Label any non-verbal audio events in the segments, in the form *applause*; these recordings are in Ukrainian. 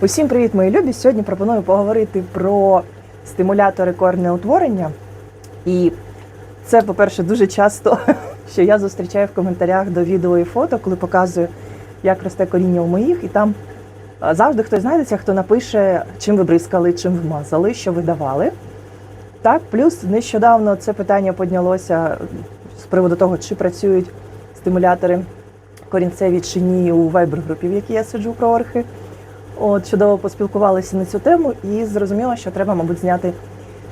Усім привіт, мої любі! Сьогодні пропоную поговорити про стимулятори корнеутворення. І це, по-перше, дуже часто, *laughs* що я зустрічаю в коментарях до відео і фото, коли показую, як росте коріння у моїх, і там завжди хтось знайдеться, хто напише, чим ви бризкали, чим вмазали, що ви давали. Так, плюс нещодавно це питання піднялося з приводу того, чи працюють стимулятори корінцеві чи ні у вайбер-групі, в якій я сиджу про орхи. От чудово поспілкувалися на цю тему і зрозуміло, що треба, мабуть, зняти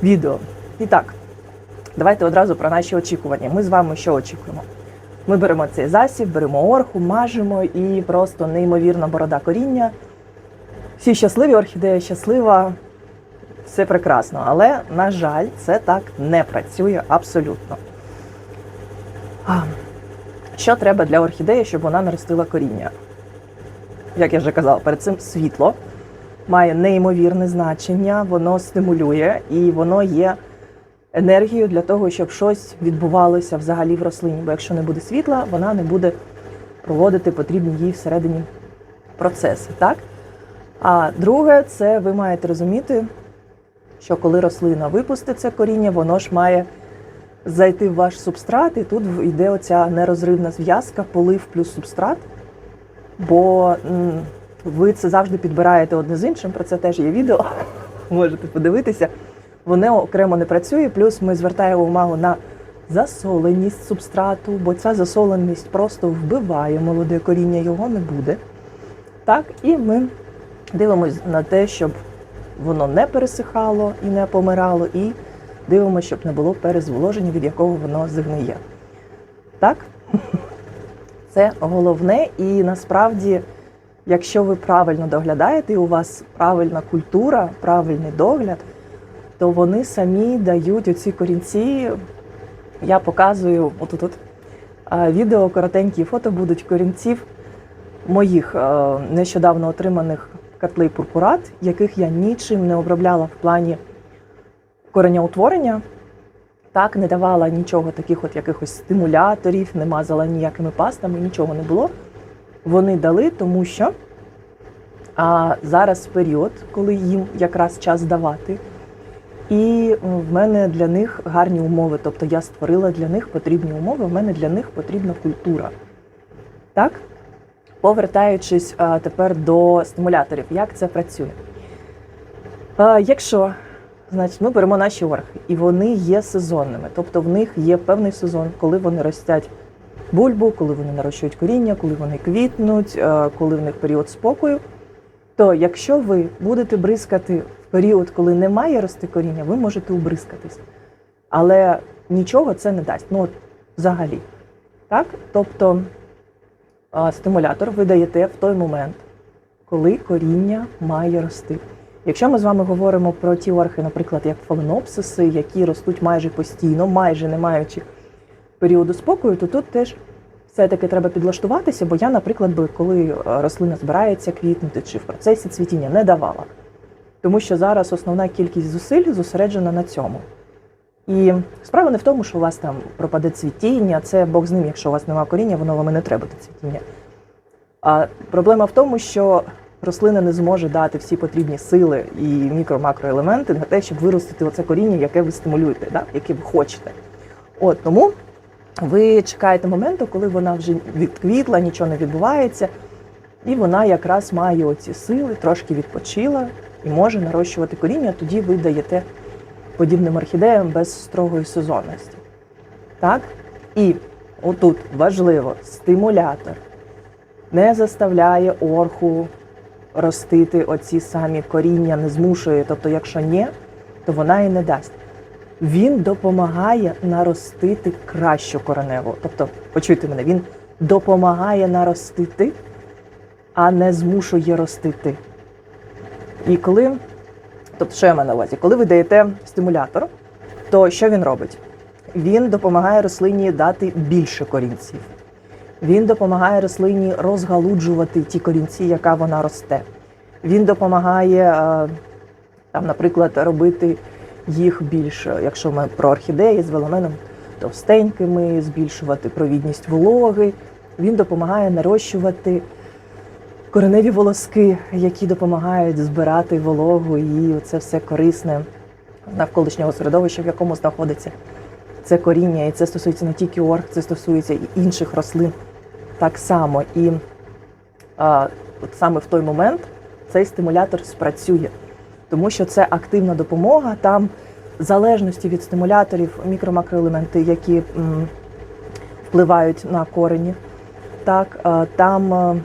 відео. І так, давайте одразу про наші очікування. Ми з вами що очікуємо? Ми беремо цей засіб, беремо орху, мажемо і просто неймовірна борода коріння. Всі щасливі, орхідея щаслива, все прекрасно. Але, на жаль, це так не працює абсолютно. Що треба для орхідеї, щоб вона наростила коріння? Як я вже казала, перед цим світло має неймовірне значення, воно стимулює і воно є енергією для того, щоб щось відбувалося взагалі в рослині. Бо якщо не буде світла, вона не буде проводити потрібні їй всередині процеси. Так? А друге, це ви маєте розуміти, що коли рослина випустить це коріння, воно ж має зайти в ваш субстрат, і тут йде оця нерозривна зв'язка, полив плюс субстрат бо ви це завжди підбираєте одне з іншим. Про це теж є відео. *laughs* Можете подивитися. Воно окремо не працює. Плюс ми звертаємо увагу на засоленість субстрату, бо ця засоленість просто вбиває молоде коріння, його не буде. Так, і ми дивимося на те, щоб воно не пересихало і не помирало, і дивимося, щоб не було перезволоження, від якого воно згниє. Так? *laughs* Це головне, і насправді, якщо ви правильно доглядаєте, і у вас правильна культура, правильний догляд, то вони самі дають оці корінці. Я показую отут -от, відео, коротенькі фото будуть корінців моїх е, нещодавно отриманих котлей пурпурат, яких я нічим не обробляла в плані кореняутворення. Так, не давала нічого таких от якихось стимуляторів, не мазала ніякими пастами, нічого не було. Вони дали, тому що а, зараз період, коли їм якраз час давати. І в мене для них гарні умови. Тобто я створила для них потрібні умови, в мене для них потрібна культура. Так? Повертаючись тепер до стимуляторів, як це працює? Якщо Значить, ми беремо наші орхи, і вони є сезонними. Тобто в них є певний сезон, коли вони ростять бульбу, коли вони нарощують коріння, коли вони квітнуть, е, коли в них період спокою. То якщо ви будете бризкати в період, коли немає рости коріння, ви можете убризкатись. Але нічого це не дасть. Ну, от взагалі. Так? Тобто е, стимулятор ви даєте в той момент, коли коріння має рости. Якщо ми з вами говоримо про ті орхи, наприклад, як фаленопсиси, які ростуть майже постійно, майже не маючи періоду спокою, то тут теж все-таки треба підлаштуватися, бо я, наприклад, би, коли е, рослина збирається квітнути чи в процесі цвітіння, не давала. Тому що зараз основна кількість зусиль зосереджена на цьому. І справа не в тому, що у вас там пропаде цвітіння, це Бог з ним, якщо у вас немає коріння, воно вам і не треба те цвітіння. А проблема в тому, що рослина не зможе дати всі потрібні сили і мікро-макроелементи на те, щоб виростити оце коріння, яке ви стимулюєте, да? яке ви хочете. От тому ви чекаєте моменту, коли вона вже відквітла, нічого не відбувається, і вона якраз має оці сили, трошки відпочила і може нарощувати коріння, тоді ви даєте подібним орхідеям без строгої сезонності. Так? І отут важливо стимулятор не заставляє орху ростити оці самі коріння, не змушує. Тобто, якщо ні, то вона і не дасть. Він допомагає наростити кращу кореневу. Тобто, почуйте мене, він допомагає наростити, а не змушує ростити. І коли, тобто, що я маю на увазі, коли ви даєте стимулятор, то що він робить? Він допомагає рослині дати більше корінців. Він допомагає рослині розгалуджувати ті корінці, яка вона росте. Він допомагає, е, там, наприклад, робити їх більш, якщо ми про орхідеї з веломеном товстенькими, збільшувати провідність вологи. Він допомагає нарощувати кореневі волоски, які допомагають збирати вологу і це все корисне навколишнього середовища, в якому знаходиться це коріння. І це стосується не тільки орг, це стосується і інших рослин так само. І а, от саме в той момент цей стимулятор спрацює, тому що це активна допомога. Там в залежності від стимуляторів мікро-макроелементи, які м, впливають на корені. Так, а, там а,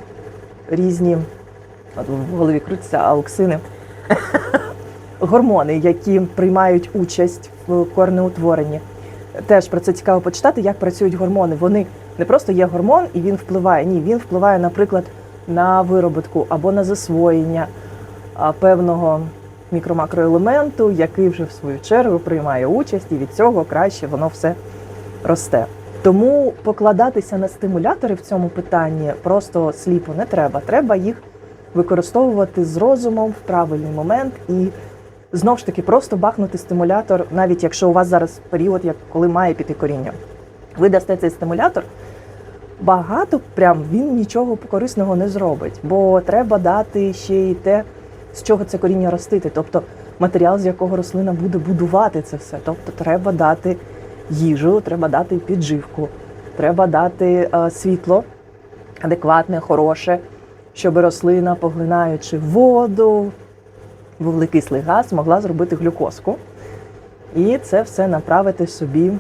різні в голові крутяться ауксини, *laughs* гормони, які приймають участь в коренеутворенні. Теж про це цікаво почитати, як працюють гормони. Вони не просто є гормон і він впливає. Ні, він впливає, наприклад, на вироботку або на засвоєння певного мікро-макроелементу, який вже в свою чергу приймає участь, і від цього краще воно все росте. Тому покладатися на стимулятори в цьому питанні просто сліпо не треба. Треба їх використовувати з розумом в правильний момент і знов ж таки просто бахнути стимулятор, навіть якщо у вас зараз період, як коли має піти коріння. Ви дасте цей стимулятор, багато прям він нічого корисного не зробить, бо треба дати ще й те, з чого це коріння ростити, тобто матеріал, з якого рослина буде будувати це все. Тобто треба дати їжу, треба дати підживку, треба дати е, світло адекватне, хороше, щоб рослина, поглинаючи воду, вуглекислий газ, могла зробити глюкозку. І це все направити собі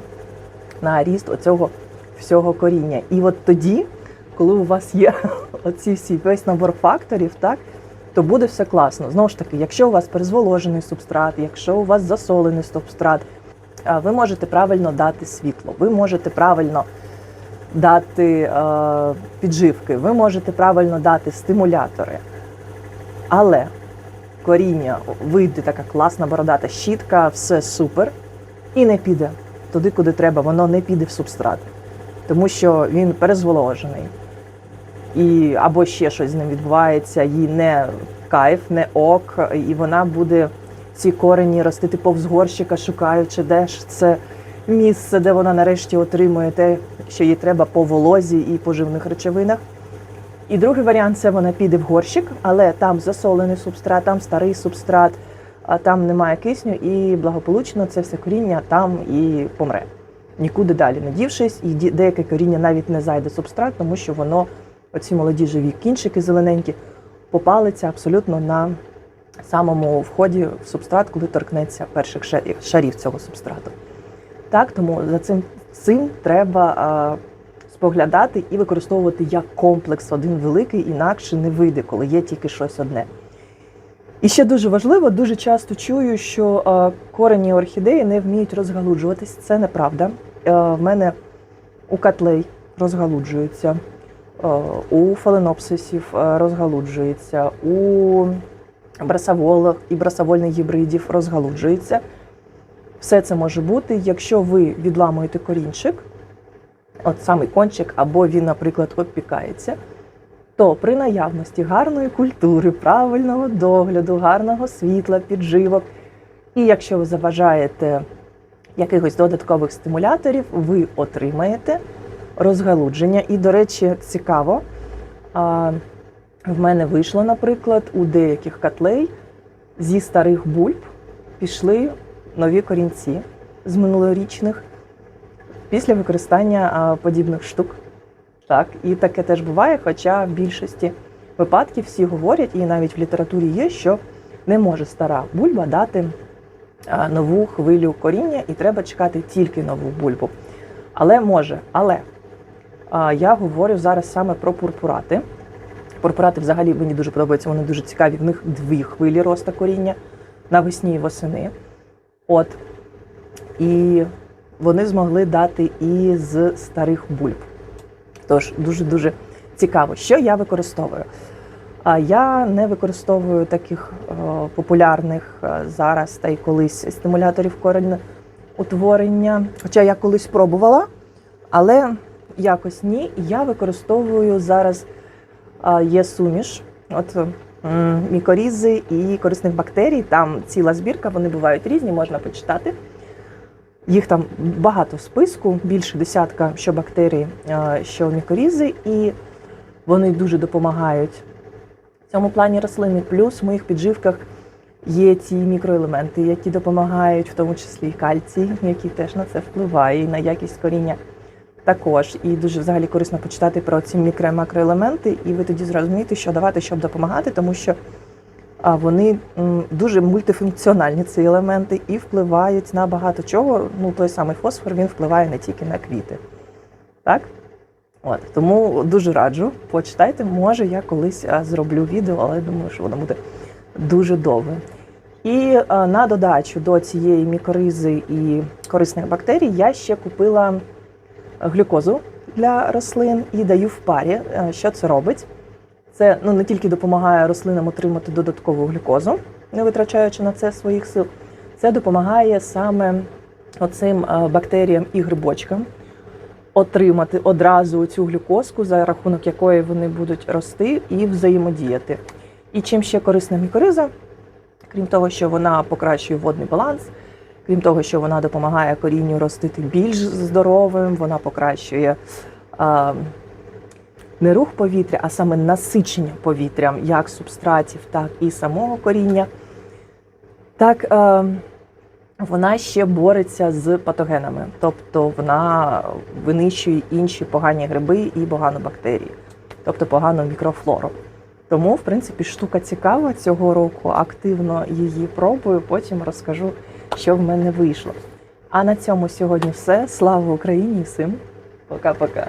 на ріст оцього всього коріння. І от тоді, коли у вас є *laughs* оці всі весь набор факторів, так, то буде все класно. Знову ж таки, якщо у вас перезволожений субстрат, якщо у вас засолений субстрат, ви можете правильно дати світло, ви можете правильно дати е, підживки, ви можете правильно дати стимулятори. Але коріння вийде така класна бородата щітка, все супер, і не піде туди, куди треба, воно не піде в субстрат, тому що він перезволожений. І або ще щось з ним відбувається, їй не кайф, не ок, і вона буде ці корені ростити повз горщика, шукаючи, де ж це місце, де вона нарешті отримує те, що їй треба по волозі і поживних речовинах. І другий варіант це вона піде в горщик, але там засолений субстрат, там старий субстрат, а там немає кисню, і благополучно це все коріння там і помре. Нікуди далі не дівшись, і деяке коріння навіть не зайде субстрат, тому що воно, оці молоді живі кінчики зелененькі, попалиться абсолютно на самому вході в субстрат, коли торкнеться перших ша- шарів цього субстрату. Так, тому за цим цим треба а, споглядати і використовувати як комплекс один великий, інакше не вийде, коли є тільки щось одне. І ще дуже важливо, дуже часто чую, що корені орхідеї не вміють розгалуджуватись. Це неправда. Е, в мене у котлей розгалуджуються, е, у фаленопсисів е, розгалуджується, у брасаволах і брасавольних гібридів розгалуджується. Все це може бути, якщо ви відламуєте корінчик, от самий кончик, або він, наприклад, обпікається, то при наявності гарної культури, правильного догляду, гарного світла, підживок, і якщо ви заважаєте якихось додаткових стимуляторів, ви отримаєте розгалудження. І, до речі, цікаво, в мене вийшло, наприклад, у деяких котлей зі старих бульб пішли нові корінці з минулорічних після використання подібних штук. Так, і таке теж буває, хоча в більшості випадків всі говорять, і навіть в літературі є, що не може стара бульба дати нову хвилю коріння, і треба чекати тільки нову бульбу. Але може, але я говорю зараз саме про пурпурати. Пурпурати взагалі мені дуже подобаються, вони дуже цікаві. В них дві хвилі росту коріння навесні і восени. От. І вони змогли дати і з старих бульб. Тож дуже-дуже цікаво, що я використовую. А я не використовую таких е, популярних е, зараз та й колись стимуляторів утворення. Хоча я колись пробувала, але якось ні. Я використовую зараз е, є суміш. От мікорізи і корисних бактерій. Там ціла збірка, вони бувають різні, можна почитати. Їх там багато в списку, більше десятка, що бактерій, що мікорізи, і вони дуже допомагають Цьому плані рослини. Плюс в моїх підживках є ті мікроелементи, які допомагають, в тому числі і кальцій, який теж на це впливає, і на якість коріння також. І дуже взагалі корисно почитати про ці мікро- і макроелементи, і ви тоді зрозумієте, що давати, щоб допомагати, тому що вони дуже мультифункціональні ці елементи і впливають на багато чого. Ну, той самий фосфор він впливає не тільки на квіти. Так? От, тому дуже раджу, почитайте. Може, я колись зроблю відео, але думаю, що воно буде дуже довге. І а, на додачу до цієї мікоризи і корисних бактерій я ще купила глюкозу для рослин і даю в парі. Е, Що це робить? Це ну, не тільки допомагає рослинам отримати додаткову глюкозу, не витрачаючи на це своїх сил, це допомагає саме оцим е, бактеріям і грибочкам отримати одразу цю глюкозку, за рахунок якої вони будуть рости і взаємодіяти. І чим ще корисна мікориза, крім того, що вона покращує водний баланс, крім того, що вона допомагає корінню ростити більш здоровим, вона покращує а, не рух повітря, а саме насичення повітрям як субстратів, так і самого коріння. Так, е, вона ще бореться з патогенами, тобто вона винищує інші погані гриби і погану бактерії, тобто погану мікрофлору. Тому, в принципі, штука цікава цього року. Активно її пробую, потім розкажу, що в мене вийшло. А на цьому сьогодні все. Слава Україні всім. Пока-пока.